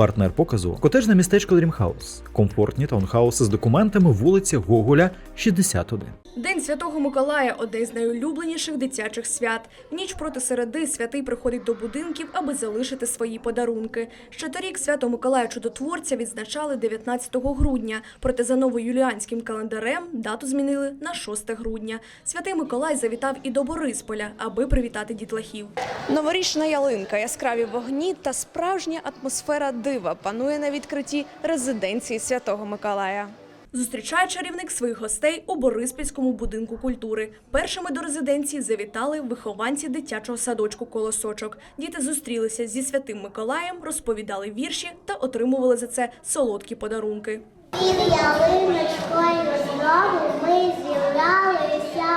Партнер показу котежне містечко Дрімхаус, комфортні таунхауси з документами вулиця Гоголя, 61. День Святого Миколая одне з найулюбленіших дитячих свят. В ніч проти середи святий приходить до будинків, аби залишити свої подарунки. Ще торік свято Миколая Чудотворця відзначали 19 грудня. Проте за новоюліанським календарем дату змінили на 6 грудня. Святий Миколай завітав і до Борисполя, аби привітати дітлахів. Новорічна ялинка, яскраві вогні та справжня атмосфера дива панує на відкритті резиденції Святого Миколая. Зустрічає чарівник своїх гостей у Бориспільському будинку культури. Першими до резиденції завітали вихованці дитячого садочку Колосочок. Діти зустрілися зі святим Миколаєм, розповідали вірші та отримували за це солодкі подарунки. Під ялиночкою знову ми зібралися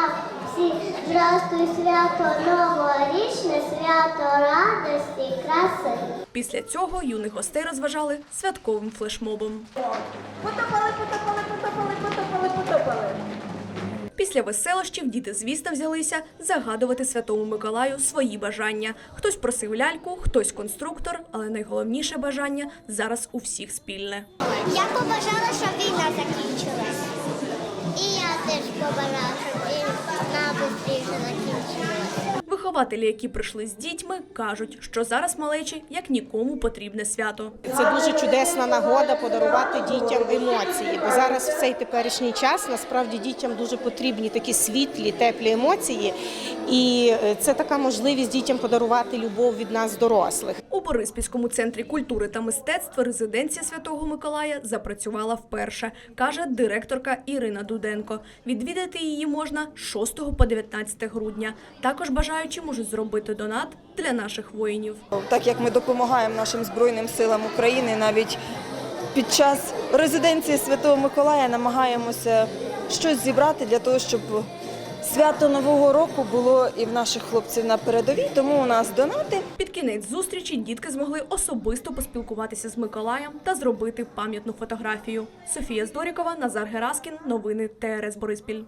всі. Здрастуй свято новорічне, свято радості, краси. Після цього юних гостей розважали святковим флешмобом. Потопали, потопали, потопали, потопали, потопали. Після веселощів діти звісно взялися загадувати святому Миколаю свої бажання. Хтось просив ляльку, хтось конструктор, але найголовніше бажання зараз у всіх спільне. Я побажала, щоб війна закінчилась. І я теж побажала, Вихователі, які прийшли з дітьми, кажуть, що зараз малечі як нікому потрібне свято. Це дуже чудесна нагода подарувати дітям емоції. Бо зараз в цей теперішній час насправді дітям дуже потрібні такі світлі, теплі емоції. І е, це така можливість дітям подарувати любов від нас, дорослих. У Бориспільському центрі культури та мистецтва резиденція Святого Миколая запрацювала вперше, каже директорка Ірина Дуденко. Відвідати її можна з 6 по 19 грудня. Також бажаючі можуть зробити донат для наших воїнів. так як ми допомагаємо нашим збройним силам України, навіть під час резиденції Святого Миколая намагаємося щось зібрати для того, щоб свято Нового року було і в наших хлопців на передовій. Тому у нас донати. Під кінець зустрічі дітки змогли особисто поспілкуватися з Миколаєм та зробити пам'ятну фотографію. Софія Здорікова, Назар Гераскін. Новини ТРС Бориспіль.